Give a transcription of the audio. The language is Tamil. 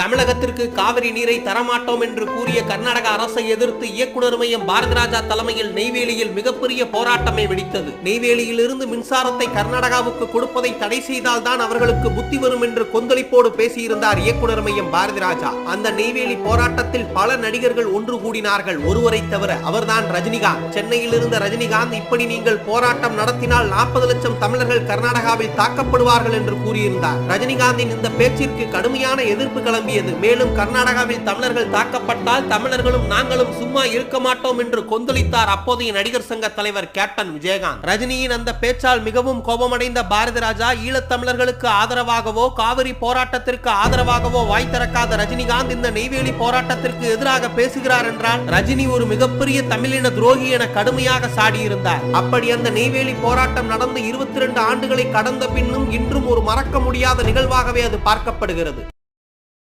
தமிழகத்திற்கு காவிரி நீரை தரமாட்டோம் என்று கூறிய கர்நாடக அரசை எதிர்த்து இயக்குனர் மையம் பாரதிராஜா தலைமையில் நெய்வேலியில் மிகப்பெரிய போராட்டமே வெடித்தது. நெய்வேலியில் இருந்து மின்சாரத்தை கர்நாடகாவுக்கு கொடுப்பதை தடை செய்தால் தான் அவர்களுக்கு புத்தி வரும் என்று கொந்தளிப்போடு பேசியிருந்தார் இயக்குனர் மையம் பாரதிராஜா அந்த நெய்வேலி போராட்டத்தில் பல நடிகர்கள் ஒன்று கூடினார்கள். ஒருவரை தவிர அவர்தான் ரஜினிகாந்த். சென்னையில் இருந்த ரஜினிகாந்த் இப்படி நீங்கள் போராட்டம் நடத்தினால் நாற்பது லட்சம் தமிழர்கள் கர்நாடகாவில் தாக்கப்படுவார்கள் என்று கூறியிருந்தார். ரஜினிகாந்தின் இந்த பேச்சிற்கு கடுமையான எதிர்ப்பு கிளம்பியது மேலும் கர்நாடகாவில் தமிழர்கள் தாக்கப்பட்டால் தமிழர்களும் நாங்களும் சும்மா இருக்க மாட்டோம் என்று கொந்தளித்தார் அப்போதைய நடிகர் சங்க தலைவர் கேப்டன் விஜயகாந்த். ரஜினியின் அந்த பேச்சால் மிகவும் கோபமடைந்த பாரதி ராஜா ஈழத்தமிழர்களுக்கு ஆதரவாகவோ காவிரி போராட்டத்திற்கு ஆதரவாகவோ வாய் திறக்காத ரஜினிகாந்த் இந்த நெய்வேலி போராட்டத்திற்கு எதிராக பேசுகிறார் என்றால் ரஜினி ஒரு மிகப்பெரிய தமிழின துரோகி என கடுமையாக சாடியிருந்தார். அப்படி அந்த நெய்வேலி போராட்டம் நடந்து இருபத்தி இரண்டு ஆண்டுகளை கடந்த பின்னும் இன்றும் ஒரு மறக்க முடியாத நிகழ்வாகவே அது பார்க்கப்படுகிறது.